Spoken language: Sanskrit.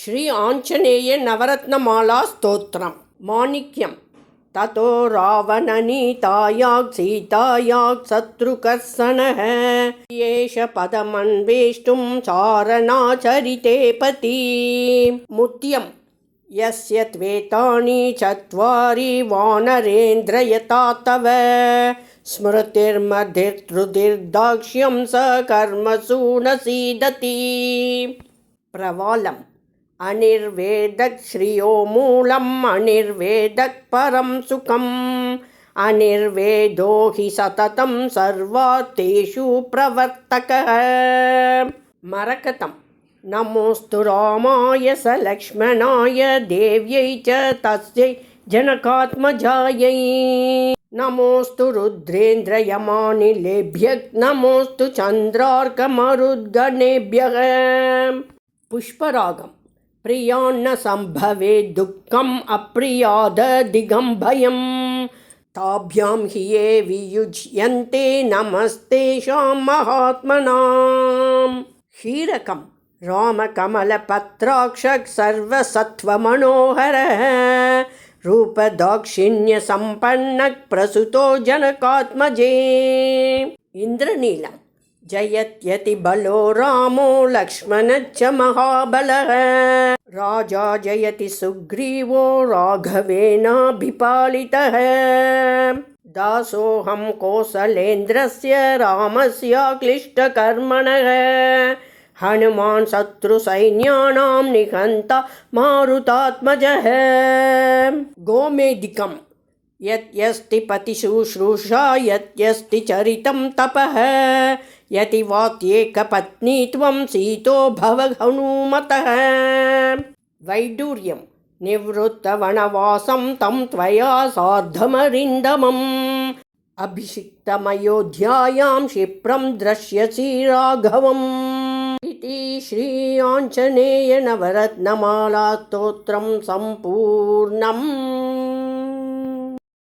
श्री आञ्जनेयनवरत्नमालास्तोत्रं माणिक्यं ततो रावणनीतायाः सीतायाः शत्रुकर्षणः एष पदमन्वेष्टुं चारणाचरिते पति मुत्यं यस्य त्वेतानि चत्वारि वानरेन्द्रयता तव स्मृतिर्मधिर्तृतिर्दाक्ष्यं स कर्मसु न सीदति प्रवालम् अनिर्वेदत् श्रियो मूलम् अनिर्वेदत् परं सुखम्। अनिर्वेदो हि सततं सर्वातेषु प्रवर्तकः। मरकतं नमोऽस्तु रामाय स लक्ष्मणाय देव्यै च तस्यै जनकात्मजायै। नमोऽस्तु रुद्रेन्द्रयमानिलेभ्यः नमोऽस्तु चन्द्रार्कमरुद्गणेभ्यः। पुष्परागं प्रियान्न सम्भवे दुःखम् अप्रियादधिगं भयं ताभ्यां हि ये वियुज्यन्ते नमस्तेषां महात्मनां क्षीरकं रामकमलपत्राक्षः सर्वसत्त्वमनोहरः रूपदाक्षिण्यसम्पन्नः प्रसुतो जनकात्मजे। इन्द्रनीलं जयत्यति बलो रामो लक्ष्मणश्च महाबलः। राजा जयति सुग्रीवो राघवेनाभिपालितः। दासोऽहं कौसलेन्द्रस्य रामस्याक्लिष्टकर्मणः हनुमान् शत्रुसैन्यानां निहन्ता मारुतात्मजः। गोमेदिकं यत्यस्ति पतिशुश्रूषा यत्यस्ति चरितं तपः यति वात्येकपत्नीत्वं सीतो भव हनुमतः वैडूर्यं निवृत्तवनवासं तं त्वया सार्धमरिन्दमम्। अभिषिक्तमयोध्यायां क्षिप्रं द्रक्ष्यसि राघवम्। इति श्री आञ्जनेयनवरत्नमालास्तोत्रं सम्पूर्णम्